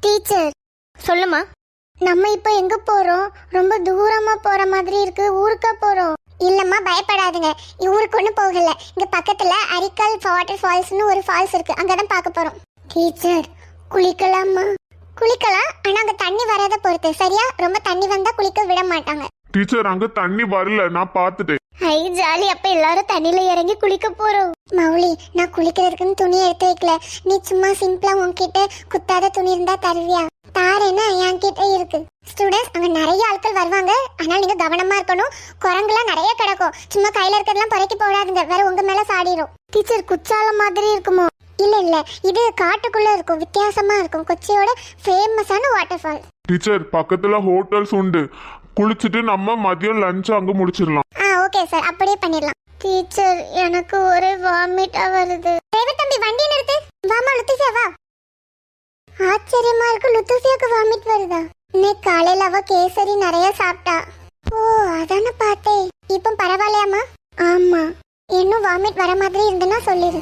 Teacher சொல்லுமா? நம்ம இப்போ எங்க போறோம்? ரொம்ப தூரமா போற மாதிரி இருக்கு. ஊருக்கா போறோம். இல்லம்மா பயப்படாதுங்க. ஊருக்கு ஒன்றும் போகல. இங்க பக்கத்துல அரிக்கல் வாட்டர் ஃபால்ஸ்னு ஒரு ஃபால்ஸ் இருக்கு. அங்கதான் பார்க்க போறோம். டீச்சர் குளிக்கலாமா குளிக்கலாம் ஆனா அங்க தண்ணி வராத பொறுத்து. சரியா? ரொம்ப தண்ணி வந்தா குளிக்க விட மாட்டாங்க. டீச்சர் அங்க தண்ணி வரல. நான் பார்த்துட்டேன். ஐ ஜாலி. அப்ப எல்லாரும் தண்ணியில இறங்கி குளிக்க போறோம். மௌலி நான் குளிக்கிறதுக்குன்னு துணி எடுத்து வைக்கல. நீ சும்மா சிம்பிளா உன்கிட்ட குத்தாத துணி இருந்தா தருவியா? தாரேன்னு என்கிட்ட இருக்கு? ஸ்டூடெண்ட்ஸ் அங்க நிறைய ஆட்கள் வருவாங்க. ஆனால் நீங்க கவனமா இருக்கணும். குரங்குலாம் நிறைய கிடக்கும். சும்மா கையில இருக்கிறதெல்லாம் பறக்கி போடாதுங்க. வேற உங்க மேல சாடிரும். டீச்சர் குச்சால மாதிரி இருக்குமோ? இல்ல இல்ல. இது காட்டுக்குள்ள இருக்கும். வித்தியாசமா இருக்கும். கொச்சியோட ஃபேமஸான வாட்டர் ஃபால் டீச்சர் பக்கத்துல ஹோட்டல்ஸ் உண்டு. குளிச்சுட்டு நம்ம மதியம் லஞ்ச் அங்க முடிச்சிடலாம். ஓகே சார் அப்படியே பண்ணிடலாம். டீச்சர் எனக்கு ஒரே வாமிட்டா வருது. டிரைவர் தம்பி வண்டி நிறுத்து வாமா லுத்துசியா வா. ஆச்சரியமா இருக்கு. லுத்துசியாக்கு வாமிட் வருதா? இன்னைக்கு காலையில அவ கேசரி நிறைய சாப்பிட்டா. ஓ அதானே பார்த்தேன். இப்போ பரவாயில்லையாமா ஆமா. இன்னும் வாமிட் வர மாதிரி இருந்தனா சொல்லிடு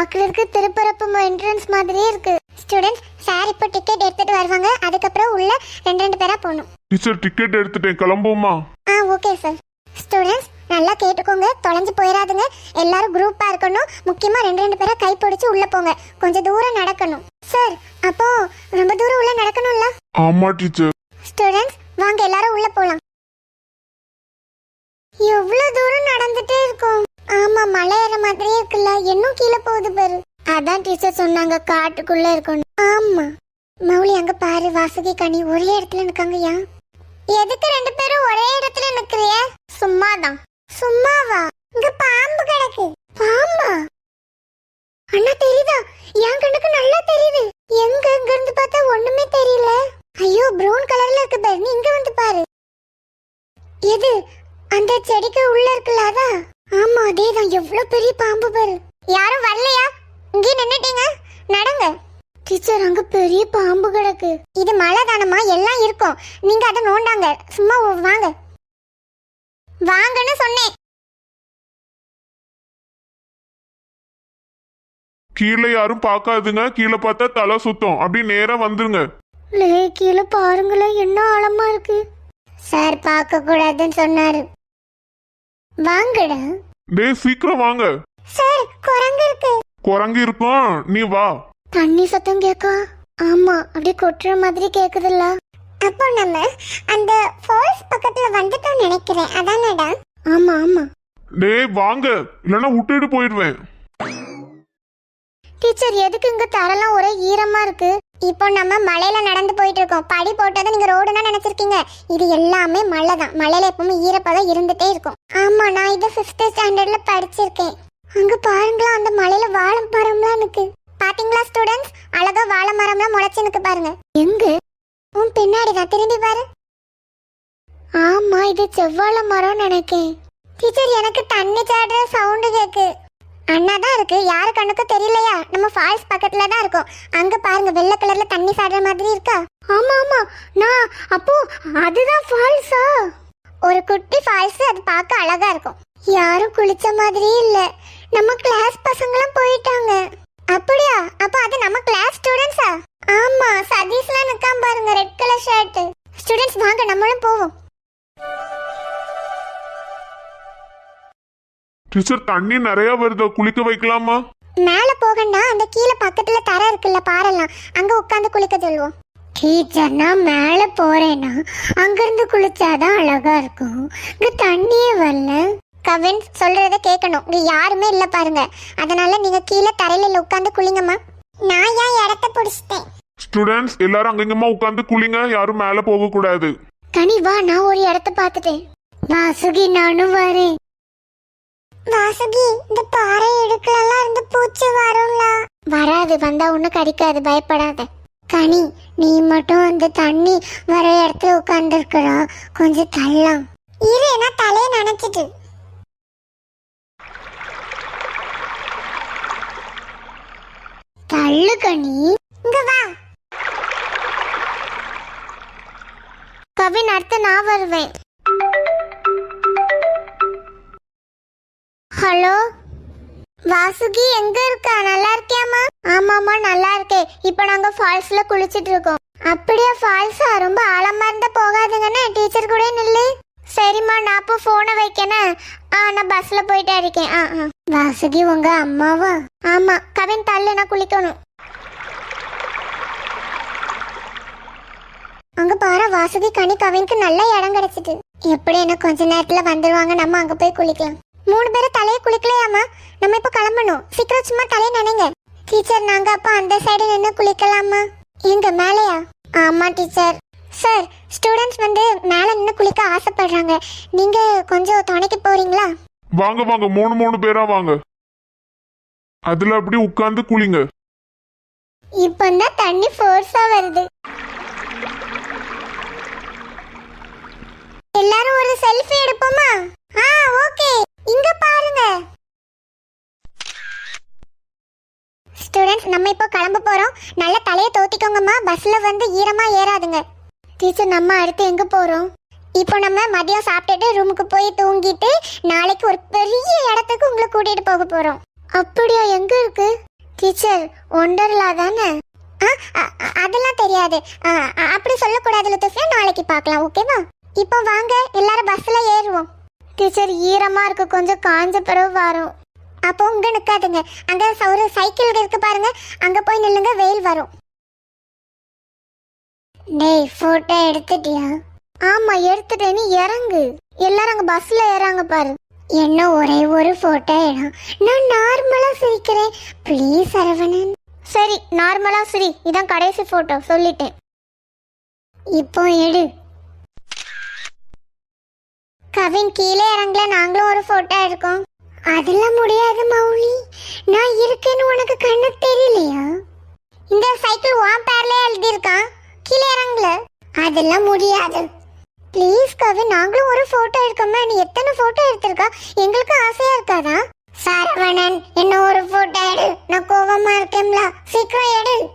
ஆ பார்க்கறதுக்கு திருப்பரப்பு என்ட்ரன்ஸ் மாதிரியே இருக்கு. ஸ்டூடெண்ட்ஸ் சார் இப்போ டிக்கெட் எடுத்துட்டு வருவாங்க. அதுக்கப்புறம் உள்ள ரெண்டு ரெண்டு பேரா போகணும். டீச்சர் டிக்கெட் எடுத்துட்டேன். கிளம்புமா ஆ ஓகே சார். ஸ்டூடெண்ட்ஸ் நல்லா கேட்டுக்கோங்க. தொலைஞ்சு போயிடாதுங்க எல்லாரும் குரூப்பா இருக்கணும். முக்கியமா ரெண்டு ரெண்டு பேரா கை பிடிச்சு உள்ள போங்க. கொஞ்சம் தூரம் நடக்கணும். சார் அப்போ ரொம்ப தூரம் உள்ள நடக்கணும்ல? ஆமா டீச்சர். ஸ்டூடெண்ட்ஸ் வாங்க எல்லாரும் உள்ள போலாம். எவ்வளவு தூரம் நடந்துட்டே இருக்கோம். ஆமா மலை ஏற மாதிரியே இருக்குல்ல. இன்னும் கீழே போகுது பாரு. அதான் டீச்சர் சொன்னாங்க காட்டுக்குள்ள இருக்கணும். ஆமா. மௌலி அங்க பாரு வாசுகி கனி ஒரே இடத்துல நிக்காங்கயா எதுக்கு ரெண்டு பேரும் ஒரே இடத்துல நிக்கிறிய? சும்மாதான். சும்மாவா? இங்க பாம்பு கிடக்கு. பாம்பா? அண்ணா தெரியுதா? என் கண்ணுக்கு நல்லா தெரியுது. எங்க இங்க இருந்து பார்த்தா ஒண்ணுமே தெரியல. ஐயோ ப்ரௌன் கலர்ல இருக்கு பாரு. நீ இங்க வந்து பாரு. எது? அந்த செடிக்கு உள்ள இருக்குல்ல அதா? ஆமா அதேதான். எவ்வளவு பெரிய பாம்பு பாரு. யாரும் வரலையா? இங்கே நின்னுட்டீங்க. நடங்க. டீச்சர் அங்க பெரிய பாம்பு கிடக்கு. இது மழை தானமா எல்லாம் இருக்கும். நீங்க அதை நோண்டாங்க. சும்மா வாங்க. வாங்கன்னு சொன்னேன். கீழே யாரும் பார்க்காதுங்க. கீழே பார்த்தா தலை சுத்தம். அப்படி நேரா வந்துருங்க. லே கீழே பாருங்களேன். என்ன ஆழமா இருக்கு. சார் பார்க்க கூடாதுன்னு சொன்னாரு. வாங்கடா. டேய் சீக்கிரம் வாங்க. சார் குரங்கு இருக்கு. குரங்கு இருக்கும் நீ வா. தண்ணி சத்தம் கேக்கா? ஆமா அப்படியே கொட்டுற மாதிரி கேக்குதுல்ல. அப்போ நம்ம அந்த ஃபால்ஸ் பக்கத்துல வந்துட்டோம் நினைக்கிறேன். அதானடா? ஆமா ஆமா டேய் வாங்க. இல்லைன்னா விட்டுட்டு போயிடுவேன். டீச்சர் எதுக்கு இங்க தரலாம்? ஒரே ஈரமா இருக்கு. இப்போ நம்ம மலையில நடந்து போயிட்டு இருக்கோம் படி போட்டதை நீங்க ரோடுனா நினைச்சிருக்கீங்க. இது எல்லாமே மலை தான். மலையில எப்பவுமே ஈரப்பதம் இருந்துட்டே இருக்கும். ஆமா நான் இது ஃபிஃப்த் ஸ்டாண்டர்ட்ல படிச்சிருக்கேன். அங்க பாருங்களா அந்த மலையில வாழை மரம்லாம் இருக்கு பாத்தீங்களா ஸ்டூடெண்ட்ஸ் அழகா வாழை மரம்லாம் முளைச்சு நிக்கு பாருங்க. எங்க? உன் பின்னாடி தான். திரும்பி பாரு. ஆமா இது செவ்வாழை மரம் நினைக்கேன். டீச்சர் எனக்கு தண்ணி சாடுற சவுண்டு கேக்கு. அண்ணா தான் இருக்கு. யாரு கண்ணுக்கும் தெரியலையா? நம்ம ஃபால்ஸ் பக்கத்துல தான் இருக்கோம். அங்க பாருங்க வெள்ளை கலர்ல தண்ணி சாடுற மாதிரி இருக்கா? ஆமா ஆமா. நான் அப்போ அதுதான் ஃபால்ஸா ஒரு குட்டி ஃபால்ஸ் அது பார்க்க அழகா இருக்கும். யாரும் குளிச்ச மாதிரியே இல்ல. நம்ம கிளாஸ் பசங்களாம் போயிட்டாங்க. அப்படியா? அப்ப அது நம்ம கிளாஸ் ஸ்டூடெண்ட்ஸா ஆமா சதீஷ்லாம் நிக்காம பாருங்க ரெட் கலர் ஷர்ட் ஸ்டூடெண்ட்ஸ் வாங்க நம்மளும் போவோம். டீச்சர் தண்ணி நிறைய வருது? குளிக்க வைக்கலாமா? மேல போகண்டா அந்த கீழே பக்கத்துல தர இருக்குல்ல பாறலாம் அங்க உட்காந்து குளிக்க சொல்லுவோம். டீச்சர் நான் மேல போறேன்னா அங்கிருந்து குளிச்சாதான் அழகா இருக்கும். இங்க தண்ணியே வரல. கவின் சொல்றத கேட்கணும். இங்க யாருமே இல்ல பாருங்க. அதனால நீங்க கீழே தரையில உட்காந்து குளிங்கம்மா. நான் ஏன் இடத்த பிடிச்சிட்டேன்? ஸ்டூடெண்ட்ஸ் எல்லாரும் அங்கங்கமா உட்காந்து குளிங்க. யாரும் மேல போக கூடாது கனி வா. நான் ஒரு இடத்த பார்த்துட்டேன். வாசுகி நானும் வரேன். வாசுகி இந்த பாறை இடுக்கலாம் இருந்து பூச்சி வரும்ல. வராது வந்தா ஒன்னும் கடிக்காது பயப்படாத. கனி நீ மட்டும் அந்த தண்ணி வர இடத்துல உட்கார்ந்து இருக்கிறா கொஞ்சம் தள்ளலாம். இரு நான் தலையை நினைச்சிட்டு. தள்ளு கனி. ஹலோ? வாசுகி எங்க இருக்கா? நல்லா இருக்கியாமா ஆமாமா நல்லா இருக்கேன் இப்போ நாங்க ஃபால்ஸ்ல குளிச்சிட்டு இருக்கோம். அப்படியே ஃபால்ஸா ரொம்ப ஆழமா இருந்தா போகாதுங்கன்னு டீச்சர் கூட நில்லு. சரிம்மா நான் அப்போ போனை வைக்கணும் ஆ நான் பஸ்ல போயிட்டே இருக்கேன். ஆ ஆ. வாசுகி உங்க அம்மாவா? ஆமா கவின் தள்ளு நான் குளிக்கணும். அங்க பாரு வாசுகி கனி கவினுக்கு நல்ல இடம் கிடைச்சிட்டு. எப்படி என்ன கொஞ்ச நேரத்துல வந்துருவாங்க? நம்ம அங்க போய் குளிக்கலாம். மூணு பேரும் தலையை குளிக்கலையாமா நம்ம இப்ப கிளம்பணும். சீக்கிரம் சும்மா தலையை நினைங்க. டீச்சர் நாங்க அப்ப அந்த சைடு நின்று குளிக்கலாமா எங்க மேலையா? ஆமா டீச்சர் சார் ஸ்டூடெண்ட்ஸ் வந்து மேல நின்று குளிக்க ஆசைப்படுறாங்க. நீங்க கொஞ்சம் துணைக்கு போறீங்களா? வாங்க வாங்க. மூணு மூணு பேரா வாங்க. அதுல அப்படி உட்கார்ந்து குளிங்க. இப்பதான் தண்ணி ஃபோர்ஸா வருது எல்லாரும் ஒரு செல்ஃபி எடுப்போமா ஆ ஓகே இங்க பாருங்க ஸ்டூடெண்ட்ஸ் நம்ம இப்போ கிளம்ப போறோம் நல்ல தலையை தோத்திக்கோங்கம்மா. பஸ்ல வந்து ஈரமா ஏறாதுங்க. டீச்சர் நம்ம அடுத்து எங்க போறோம்? இப்போ நம்ம மதியம் சாப்பிட்டுட்டு ரூமுக்கு போய் தூங்கிட்டு நாளைக்கு ஒரு பெரிய இடத்துக்கு உங்களை கூட்டிட்டு போக போறோம். அப்படியா எங்க இருக்கு? டீச்சர் ஒண்டர்லா தானே? ஆ, அதெல்லாம் தெரியாது. ஆ, அப்படி சொல்லக்கூடாது லுத்துஃபியா நாளைக்கு பார்க்கலாம் ஓகேவா? இப்போ வாங்க எல்லாரும் பஸ்ல ஏறுவோம். டீச்சர் ஈரமா இருக்கு. கொஞ்சம் காஞ்ச பிறகு வரும். அப்போ உங்க நிக்காதுங்க. அங்க ஒரு சைக்கிள் இருக்கு பாருங்க. அங்க போய் நில்லுங்க வெயில் வரும். டேய் போட்டோ எடுத்துட்டியா? ஆமா எடுத்துட்டேன் நீ இறங்கு. எல்லாரும் அங்க பஸ்ல ஏறாங்க பாரு. என்ன ஒரே ஒரு போட்டோ இடம். நான் நார்மலா சிரிக்கிறேன். ப்ளீஸ் அரவணன். சரி நார்மலா சரி. இதான் கடைசி போட்டோ சொல்லிட்டேன். இப்போ எடு. கவின் கீழே இறங்கல நாங்களும் ஒரு போட்டோ எடுக்கோம். அதெல்லாம் முடியாது மௌலி. நான் இருக்கேன்னு உனக்கு கண்ணு தெரியலையா? இந்த சைக்கிள் உன் பேர்ல எழுதியிருக்கான் கீழே இறங்கல. அதெல்லாம் முடியாது. ப்ளீஸ் கவின் நாங்களும் ஒரு போட்டோ எடுக்கோமா நீ எத்தனை போட்டோ எடுத்திருக்கா? எங்களுக்கு ஆசையா இருக்காதா? சரவணன் என்ன ஒரு போட்டோ எடு. நான் கோவமா இருக்கேன்ல. சீக்கிரம் எடு.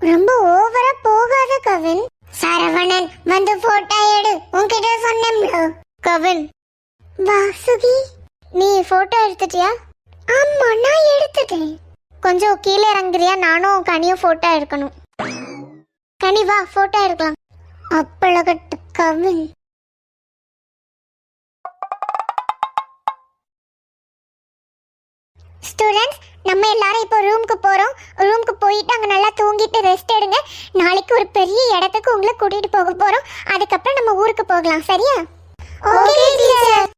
ரொம்ப ஓவரா போகாத கவின். சரவணன் வந்து போட்டோ எடு. உன்கிட்ட சொன்னேன்ல. கவின். வாசுகி. நீ போட்டோ எடுத்துட்டியா? ஆமா நான் எடுத்துட்டேன். கொஞ்சம் கீழே இறங்குறியா? நானும் கனியும் போட்டோ எடுக்கணும். கனி வா போட்டோ எடுக்கலாம். அப்பளகட்டு கவின். ஸ்டூடெண்ட்ஸ் நம்ம எல்லாரும் இப்போ ரூமுக்கு போறோம். ரூமுக்கு போயிட்டு அங்க நல்லா தூங்கிட்டு ரெஸ்ட் எடுங்க. நாளைக்கு ஒரு பெரிய இடத்துக்கு உங்களை கூட்டிட்டு போக போறோம். அதுக்கப்புறம் நம்ம ஊருக்கு போகலாம். சரியா? ஓகே டீச்சர்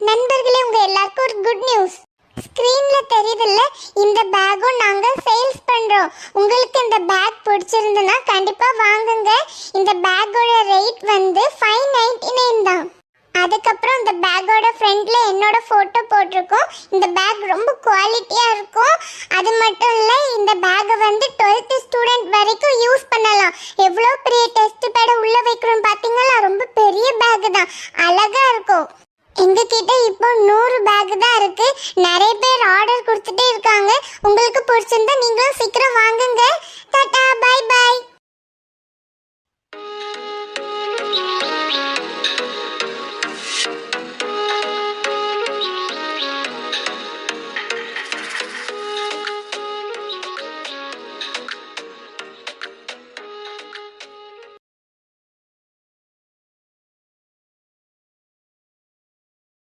நண்பர்களே உங்க எல்லாருக்கும் ஒரு குட் நியூஸ் ஸ்க்ரீன்ல தெரியுதுல்ல இந்த பேக்கும் நாங்க சேல்ஸ் பண்றோம். உங்களுக்கு இந்த பேக் பிடிச்சிருந்ததுன்னா கண்டிப்பா வாங்குங்க. இந்த பேக்கோட ரேட் வந்து ஃபைவ் நைன்டி நைன் தான். அதுக்கப்புறம் இந்த பேக்கோட ஃப்ரண்ட்ல என்னோட போட்டோ போட்டிருக்கோம். இந்த பேக் ரொம்ப குவாலிட்டியா இருக்கும். அது மட்டும் இல்ல இந்த பேக்கை வந்து 12th ஸ்டூடெண்ட் வரைக்கும் யூஸ் பண்ணலாம்.